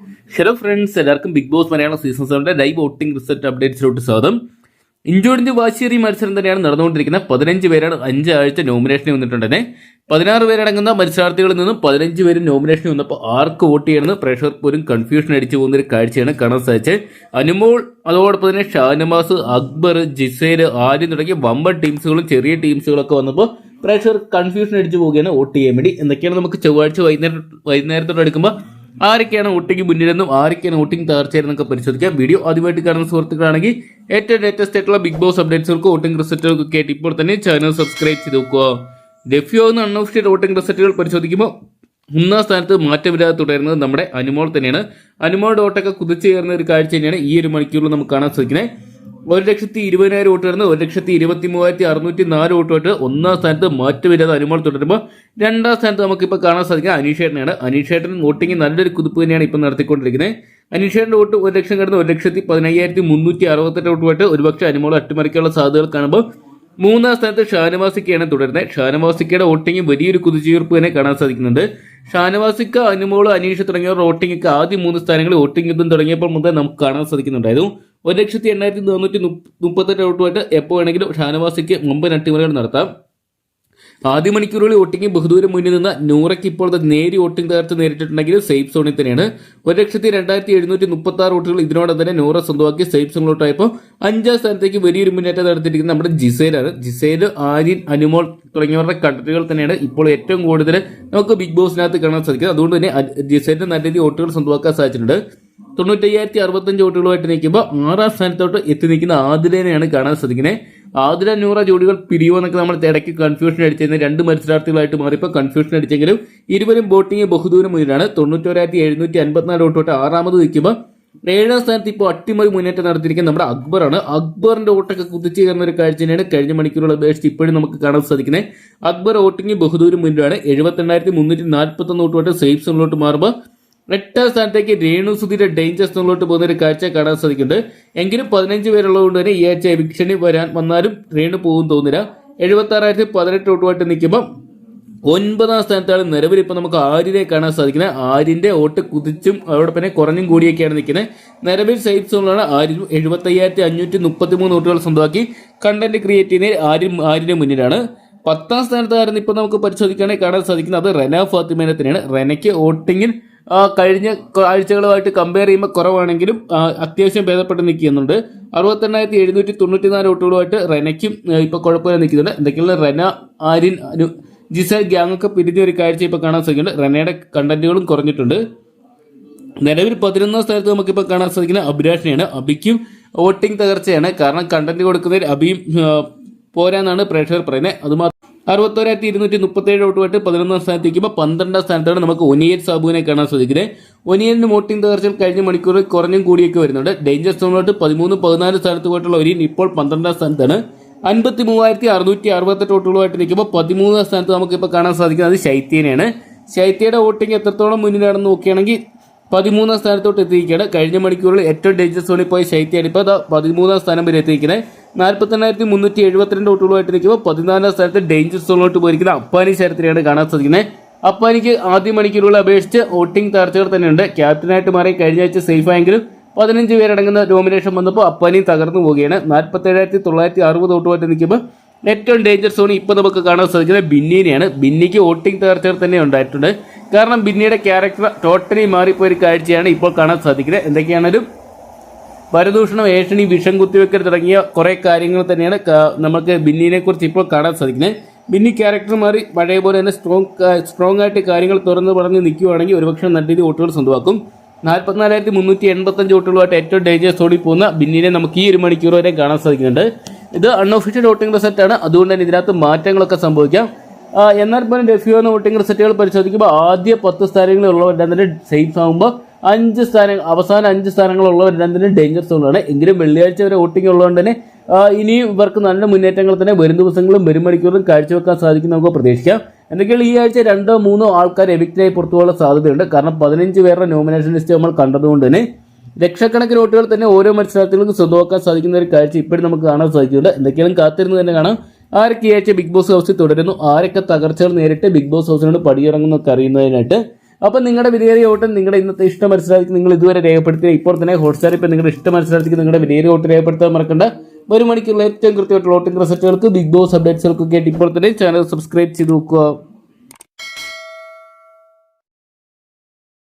Hello friends എല്ലാവർക്കും big boss Malayalam season സെവന്റെ live voting result അപ്ഡേറ്റ്സിലോട്ട് സ്വാഗതം. ഇഞ്ചോടിഞ്ച് വാശിയേറി മത്സരം തന്നെയാണ് നടന്നുകൊണ്ടിരിക്കുന്നത്. പതിനഞ്ച് പേരാണ് അഞ്ചാഴ്ച നോമിനേഷന് വന്നിട്ടുണ്ടെന്നെ. പതിനാറ് പേരടങ്ങുന്ന മത്സരാർത്ഥികളിൽ നിന്നും പതിനഞ്ച് പേര് നോമിനേഷന് വന്നപ്പോൾ ആർക്ക് വോട്ട് ചെയ്യണമെന്ന് പ്രേക്ഷകർ പോലും കൺഫ്യൂഷൻ അടിച്ചു പോകുന്ന ഒരു കാഴ്ചയാണ് കാണാൻ സാധിച്ചത്. അനുമോൾ അതോടൊപ്പം തന്നെ ഷാനവാസ് അക്ബർ ജിസേൽ ആര്യൻ തുടങ്ങിയ വമ്പൻ ടീംസുകളും ചെറിയ ടീംസുകളൊക്കെ വന്നപ്പോൾ പ്രേക്ഷകർ കൺഫ്യൂഷൻ അടിച്ചു പോവുകയാണ് വോട്ട് ചെയ്യാൻ വേണ്ടി. എന്തൊക്കെയാണ് നമുക്ക് ചൊവ്വാഴ്ച വൈകുന്നേരം വൈകുന്നേരത്തോടെ എടുക്കുമ്പോൾ ആരൊക്കെയാണ് വോട്ടിംഗ് മുന്നിലെന്നും ആരൊക്കെയാണ് വോട്ടിംഗ് തകർച്ചയെന്നൊക്കെ പരിശോധിക്കാം. വീഡിയോ ആദ്യമായിട്ട് കാണുന്ന സുഹൃത്തുക്കളാണെങ്കിൽ ഏറ്റവും ലേറ്റസ്റ്റ് ആയിട്ടുള്ള ബിഗ് ബോസ് അപ്ഡേറ്റ്സുകൾക്ക് വോട്ടിംഗ് റിസൾട്ടുകൾക്ക് കേട്ട് ഇപ്പോൾ തന്നെ ചാനൽ സബ്സ്ക്രൈബ് ചെയ്ത് നോക്കുക. എന്ന് അൺഒഫീഷ്യൽ വോട്ടിംഗ് റിസൾട്ടുകൾ പരിശോധിക്കുമ്പോൾ ഒന്നാം സ്ഥാനത്ത് മാറ്റമില്ലാതെ തുടരുന്നത് നമ്മുടെ അനുമോൾ തന്നെയാണ്. അനുമോളുടെ ഓട്ടൊക്കെ കുതിച്ചു കയറുന്ന ഒരു കാഴ്ച തന്നെയാണ് ഈ ഒരു മണിക്കൂറിൽ നമുക്ക് കാണാൻ സാധിക്കുന്നത്. ഒരു ലക്ഷത്തി ഇരുപതിനായിരം വോട്ട് വരുന്നത് ഒരു ലക്ഷത്തി ഇരുപത്തി മൂവായിരത്തി അറുന്നൂറ്റി നാല് വോട്ടുമായിട്ട് ഒന്നാം സ്ഥാനത്ത് മാറ്റമില്ലാതെ അനുമോൾ തുടരുമ്പോൾ രണ്ടാം സ്ഥാനത്ത് നമുക്കിപ്പോൾ കാണാൻ സാധിക്കുക അനീഷേട്ടനാണ് അനീഷേട്ടൻ വോട്ടിംഗ് നല്ലൊരു കുതിപ്പ് തന്നെയാണ് ഇപ്പോൾ നടത്തിക്കൊണ്ടിരിക്കുന്നത്. അനീഷേട്ടന്റെ വോട്ട് ഒരു ലക്ഷം കടന്ന് ഒരു ലക്ഷത്തി പതിനയ്യായിരത്തി മുന്നൂറ്റി അറുപത്തെട്ട് വോട്ടുമായിട്ട് ഒരുപക്ഷെ അനുമോൾ അട്ടിമറിക്കാനുള്ള സാധ്യതകൾ കാണുമ്പോൾ മൂന്നാം സ്ഥാനത്ത് ഷാനവാസിക്കയാണ് തുടരുന്നത്. ഷാനവാസിക്കയുടെ വോട്ടിംഗ് വലിയൊരു കുതിച്ചുയർപ്പ് തന്നെ കാണാൻ സാധിക്കുന്നുണ്ട്. ഷാനവാസിക്ക അനുമോൾ അനീഷ് തുടങ്ങിയവർ വോട്ടിംഗ് ഒക്കെ ആദ്യം മൂന്ന് സ്ഥാനങ്ങളിൽ വോട്ടിംഗ് യുദ്ധം തുടങ്ങിയപ്പോൾ മുതൽ നമുക്ക് കാണാൻ സാധിക്കുന്നുണ്ടായിരുന്നു. ഒരു ലക്ഷത്തി എണ്ണായിരത്തി നാനൂറ്റി മുപ്പത്തെട്ട് വോട്ടുമായിട്ട് എപ്പോൾ വേണമെങ്കിലും ഷാനവാസിക്ക് മുമ്പ് അട്ടിമറികൾ നടത്താം. ആദ്യ മണിക്കൂറുകളിൽ വോട്ടിംഗ് ബഹുദൂരം മുന്നിൽ നിന്ന് നൂറയ്ക്ക് ഇപ്പോൾ നേരി വോട്ടിംഗ് തകർത്ത് നേരിട്ടിട്ടുണ്ടെങ്കിൽ സേഫ് സോണിൽ തന്നെയാണ്. ഒരു ലക്ഷത്തി രണ്ടായിരത്തി എഴുന്നൂറ്റി മുപ്പത്തി ആറ് വോട്ടുകൾ ഇതിനോടെ തന്നെ നൂറ സ്വന്തമാക്കി സേഫ് സോണിലോട്ടായപ്പോൾ അഞ്ചാം സ്ഥാനത്തേക്ക് വലിയൊരു മുന്നേറ്റം നടത്തിയിരിക്കുന്നത് നമ്മുടെ ജിസേലാണ്. ജിസേൽ ആര്യൻ അനുമോൾ തുടങ്ങിയവരുടെ കണ്ടന്റുകൾ തന്നെയാണ് ഇപ്പോൾ ഏറ്റവും കൂടുതൽ നമുക്ക് ബിഗ് ബോസിനകത്ത് കാണാൻ സാധിക്കുന്നത്. അതുകൊണ്ട് തന്നെ ജിസേലിന് നല്ല രീതിയിൽ വോട്ടുകൾ സ്വന്തമാക്കാൻ സാധിച്ചിട്ടുണ്ട്. തൊണ്ണൂറ്റയ്യായിരത്തി അറുപത്തഞ്ച് വോട്ടുകളുമായിട്ട് നിൽക്കുമ്പോൾ ആറാം സ്ഥാനത്തോട്ട് എത്തി നിൽക്കുന്ന ആതിരേനെയാണ് കാണാൻ സാധിക്കുന്നത്. ആതിര നൂറ ജോഡികൾ പിരിയുമെന്നൊക്കെ നമ്മൾ ഇടയ്ക്ക് കൺഫ്യൂഷൻ അടിച്ചിരുന്ന രണ്ട് മത്സരാർത്ഥികളായിട്ട് മാറിയപ്പോൾ കൺഫ്യൂഷൻ അടിച്ചെങ്കിലും ഇരുവരും ബോട്ടിംഗ് ബഹുദൂരം മുന്നിലാണ്. തൊണ്ണൂറ്റോരായിരത്തി എഴുന്നൂറ്റി അൻപത്തിനാല് വോട്ടോട്ട് ആറാമത് നിൽക്കുമ്പോൾ ഏഴാം സ്ഥാനത്ത് ഇപ്പോൾ അട്ടിമറി മുന്നേറ്റം നടത്തിയിരിക്കുന്ന നമ്മുടെ അക്ബറാണ് അക്ബറിന്റെ വോട്ടൊക്കെ കുതിച്ചു കയറുന്ന ഒരു കാഴ്ച തന്നെയാണ് കഴിഞ്ഞ മണിക്കൂറുകൾ അപേക്ഷിച്ച് ഇപ്പോഴും നമുക്ക് കാണാൻ സാധിക്കുന്നത്. അക്ബർ വോട്ടിംഗ് ബഹുദൂരം മുന്നിലാണ്. എഴുപത്തി എണ്ണായിരത്തി മുന്നൂറ്റി നാൽപ്പത്തൊന്ന് സേഫ് സോണിലോട്ട് മാറുമ്പോൾ എട്ടാം സ്ഥാനത്തേക്ക് രേണു സുധീരെ ഡേഞ്ചർ സോണിലോട്ട് പോകുന്ന ഒരു കാഴ്ച കാണാൻ സാധിക്കുന്നുണ്ട്. എങ്കിലും പതിനഞ്ച് പേരുള്ളതുകൊണ്ട് തന്നെ ഈ ആഴ്ച എവിക്ഷന് വരാൻ വന്നാലും രേണു പോകും തോന്നില്ല എഴുപത്തി ആറായിരത്തി പതിനെട്ട് വോട്ടുമായിട്ട് നിൽക്കുമ്പോൾ ഒൻപതാം സ്ഥാനത്താണ് നിലവിൽ ഇപ്പം നമുക്ക് ആര്യനെ കാണാൻ സാധിക്കുന്നത്. ആര്യന്റെ വോട്ട് കുതിച്ചും അതോടൊപ്പം പിന്നെ കുറഞ്ഞും കൂടിയൊക്കെയാണ് നിൽക്കുന്നത്. നിലവിൽ സേഫ് സോണിലാണ് ആര്യൻ എഴുപത്തി അയ്യായിരത്തി അഞ്ഞൂറ്റി മുപ്പത്തി മൂന്ന് വോട്ടുകൾ സ്വന്തമാക്കി കണ്ടന്റ് ക്രിയേറ്റ് ചെയ്യുന്ന ആര്യൻ ആര്യന് മുന്നിലാണ്. പത്താം സ്ഥാനത്തായിരുന്നു ഇപ്പൊ നമുക്ക് പരിശോധിക്കുകയാണെങ്കിൽ കാണാൻ സാധിക്കുന്നത്? അത് റെന ഫാത്തിമേനെ തന്നെയാണ്. റെനയ്ക്ക് വോട്ടിങ്ങിൽ കഴിഞ്ഞ ആഴ്ചകളുമായിട്ട് കമ്പയർ ചെയ്യുമ്പോൾ കുറവാണെങ്കിലും അത്യാവശ്യം ഭേദപ്പെട്ട് നിൽക്കുന്നുണ്ട്. അറുപത്തെണ്ണായിരത്തി എഴുന്നൂറ്റി തൊണ്ണൂറ്റി നാല് വോട്ടുകളുമായിട്ട് റെനയ്ക്കും ഇപ്പൊ കുഴപ്പമില്ല നിൽക്കുന്നുണ്ട്. എന്തൊക്കെയുള്ള റെന ആര്യൻ അനു ജിസ ഗ്യാങ് ഒക്കെ പിരിഞ്ഞ ഒരു കാഴ്ച ഇപ്പൊ കാണാൻ സാധിക്കുന്നുണ്ട്. റെനയുടെ കണ്ടന്റുകളും കുറഞ്ഞിട്ടുണ്ട്. നിലവിൽ പതിനൊന്നാം സ്ഥാനത്ത് നമുക്കിപ്പോൾ കാണാൻ സാധിക്കുന്ന അഭിലാഷിനെയാണ് അബിക്കും വോട്ടിംഗ് തകർച്ചയാണ്. കാരണം കണ്ടന്റ് കൊടുക്കുന്നതിൽ അബിയും പോരാന്നാണ് പ്രേക്ഷകർ പറയുന്നത്. അതുമാത്രം അറുപത്തോരായിരത്തി ഇരുന്നൂറ്റി മുപ്പത്തേഴ് വോട്ടുമായിട്ട് പതിനൊന്നാം സ്ഥാനത്തേക്കുമ്പോൾ പന്ത്രണ്ടാം സ്ഥാനത്താണ് നമുക്ക് ഒനിയൻ സാബുവിനെ കാണാൻ സാധിക്കുന്നത്. ഒനിയന് വോട്ടിംഗ് തകർച്ചയിൽ കഴിഞ്ഞ മണിക്കൂറിൽ കുറഞ്ഞും കൂടിയൊക്കെ വരുന്നുണ്ട്. ഡേഞ്ചർ സോണിലോട്ട് പതിമൂന്ന് പതിനാല് സ്ഥാനത്ത് പോയിട്ടുള്ള ഒനിയൻ ഇപ്പോൾ പന്ത്രണ്ടാം സ്ഥാനത്താണ്. അൻപത്തി മൂവായിരത്തി അറുന്നൂറ്റി അറുപത്തെട്ട് വോട്ടുകളുമായിട്ട് നിൽക്കുമ്പോൾ പതിമൂന്നാം സ്ഥാനത്ത് നമുക്കിപ്പോൾ കാണാൻ സാധിക്കുന്നത് ശൈത്യനെയാണ്. ശൈത്യയുടെ വോട്ടിംഗ് എത്രത്തോളം മുന്നിലാണെന്ന് നോക്കുകയാണെങ്കിൽ പതിമൂന്നാം സ്ഥാനത്തോട്ട് എത്തിയിരിക്കുകയാണ്. കഴിഞ്ഞ മണിക്കൂറിൽ ഏറ്റവും ഡേഞ്ചർ സോണിൽ പോയ ശൈത്യാണ് ഇപ്പോൾ പതിമൂന്നാം സ്ഥാനം വരെ എത്തിയിരിക്കുന്നത്. നാൽപ്പത്തെണ്ണായിരത്തി മുന്നൂറ്റി എഴുപത്തിരണ്ട് വോട്ടുകളുമായിട്ട് നിൽക്കുമ്പോൾ പതിനാലാം സ്ഥാനത്ത് ഡേഞ്ചർ സോണിലോട്ട് പോയിരിക്കുന്ന അപ്പാനി ശരത്തിനെയാണ് കാണാൻ സാധിക്കുന്നത്. അപ്പാനിക്ക് ആദ്യ മണിക്കൂറുകളെ അപേക്ഷിച്ച് വോട്ടിംഗ് തകർച്ചകൾ തന്നെയുണ്ട്. ക്യാപ്റ്റനായിട്ട് മാറി കഴിഞ്ഞ ആഴ്ച സേഫായെങ്കിലും പതിനഞ്ച് പേരടങ്ങുന്ന നോമിനേഷൻ വന്നപ്പോൾ അപ്പാനി തകർന്നു പോവുകയാണ്. നാൽപ്പത്തേഴായിരത്തി തൊള്ളായിരത്തി അറുപത് വോട്ടുമായിട്ട് നിൽക്കുമ്പോൾ ഏറ്റവും ഡേഞ്ചർ സോൺ ഇപ്പോൾ നമുക്ക് കാണാൻ സാധിക്കുന്നത് ബിന്നിനെയാണ്. ബിന്നിക്ക് വോട്ടിംഗ് തകർച്ചകൾ തന്നെ ഉണ്ടായിട്ടുണ്ട്. കാരണം ബിന്നിയുടെ ക്യാരക്ടർ ടോട്ടലി മാറിപ്പോയൊരു കാഴ്ചയാണ് ഇപ്പോൾ കാണാൻ സാധിക്കുന്നത്. എന്തൊക്കെയാണെങ്കിലും പരദൂഷണം ഏഷണി വിഷം കുത്തിവെക്കൽ തുടങ്ങിയ കുറേ കാര്യങ്ങൾ തന്നെയാണ് നമുക്ക് ബിന്നിനെ കുറിച്ച് ഇപ്പോൾ കാണാൻ സാധിക്കുന്നത്. ബിന്നി ക്യാരക്ടർ മാറി പഴയ പോലെ തന്നെ സ്ട്രോങ് സ്ട്രോങ് ആയിട്ട് കാര്യങ്ങൾ തുറന്ന് പറഞ്ഞ് നിൽക്കുകയാണെങ്കിൽ ഒരുപക്ഷെ നല്ല രീതിയിൽ വോട്ടുകൾ സ്വന്തമാക്കും. നാൽപ്പത്തിനാലായിരത്തി മുന്നൂറ്റി എൺപത്തഞ്ച് വോട്ടുകളുമായിട്ട് ഏറ്റവും ഡേഞ്ചേഴ്സ് ഓടി പോകുന്ന ബിന്നിനെ നമുക്ക് ഈ ഒരു മണിക്കൂർ വരെ കാണാൻ സാധിക്കുന്നുണ്ട്. ഇത് അൺഒഫീഷ്യൽ വോട്ടിംഗ് റിസൾട്ട് ആണ്. അതുകൊണ്ട് തന്നെ ഇതിനകത്ത് മാറ്റങ്ങളൊക്കെ സംഭവിക്കാം. എന്നാൽ പോലും ലഭ്യമാകുന്ന വോട്ടിംഗ് റിസൾട്ടുകൾ പരിശോധിക്കുമ്പോൾ ആദ്യ പത്ത് സ്ഥാനങ്ങളുള്ളവരെല്ലാം തന്നെ സേഫ് ആകുമ്പോൾ അഞ്ച് സ്ഥാനം അവസാന അഞ്ച് സ്ഥാനങ്ങളുള്ളവർ രണ്ടിനും ഡേഞ്ചർ സോണാണ് എങ്കിലും വെള്ളിയാഴ്ച വരെ വോട്ടിംഗ് ഉള്ളതുകൊണ്ട് തന്നെ ഇനി ഇവർക്ക് നല്ല മുന്നേറ്റങ്ങൾ തന്നെ വരും ദിവസങ്ങളും വരും മണിക്കൂറും കാഴ്ചവെക്കാൻ സാധിക്കും നമുക്ക് പ്രതീക്ഷിക്കാം. എന്തൊക്കെയാണ് ഈ ആഴ്ച രണ്ടോ മൂന്നോ ആൾക്കാർ എവിക്റ്റായി പുറത്തു പോകാനുള്ള സാധ്യതയുണ്ട്. കാരണം പതിനഞ്ച് പേരുടെ നോമിനേഷൻ ലിസ്റ്റ് നമ്മൾ കണ്ടതുകൊണ്ട് തന്നെ ലക്ഷക്കണക്കിന് വോട്ടുകൾ തന്നെ ഓരോ മത്സരാർത്ഥികൾക്കും സ്വന്തമാക്കാൻ സാധിക്കുന്ന ഒരു കാഴ്ച ഇപ്പോഴും നമുക്ക് കാണാൻ സാധിക്കുന്നുണ്ട്. എന്തൊക്കെയാണ് കാത്തിരുന്ന് തന്നെ കാണാം. ആരൊക്കെ ഈ ആഴ്ച ബിഗ് ബോസ് ഹൗസിൽ തുടരുന്നു? ആരൊക്കെ തകർച്ചകൾ നേരിട്ട് ബിഗ് ബോസ് ഹൗസിനോട് പടിയിറങ്ങുന്നൊക്കെ അറിയുന്നതിനായിട്ട് അപ്പം നിങ്ങളുടെ വിലയേറിയ ഓട്ടൻ നിങ്ങളുടെ ഇന്നത്തെ ഇഷ്ട മത്സരാർത്ഥിക്ക് നിങ്ങൾ ഇതുവരെ രേഖപ്പെടുത്തിയ ഇപ്പോൾ തന്നെ ഹോട്ട്സ്റ്റാർ ഇപ്പോൾ നിങ്ങളുടെ ഇഷ്ട മത്സരാർത്ഥിക്ക് നിങ്ങളുടെ വിലയേറിയ ഓട്ടം രേഖപ്പെടുത്താൻ മറക്കണ്ട. ഒരു മണിക്കുള്ള ഏറ്റവും കൃത്യമായിട്ടുള്ള ഓട്ടിംഗ് റിസൾട്ടുകൾക്ക് ബിഗ് ബോസ് അപ്ഡേറ്റ്സുകൾക്കൊക്കെ ആയിട്ട് ഇപ്പോൾ തന്നെ ചാനൽ സബ്സ്ക്രൈബ് ചെയ്ത് നോക്കുക.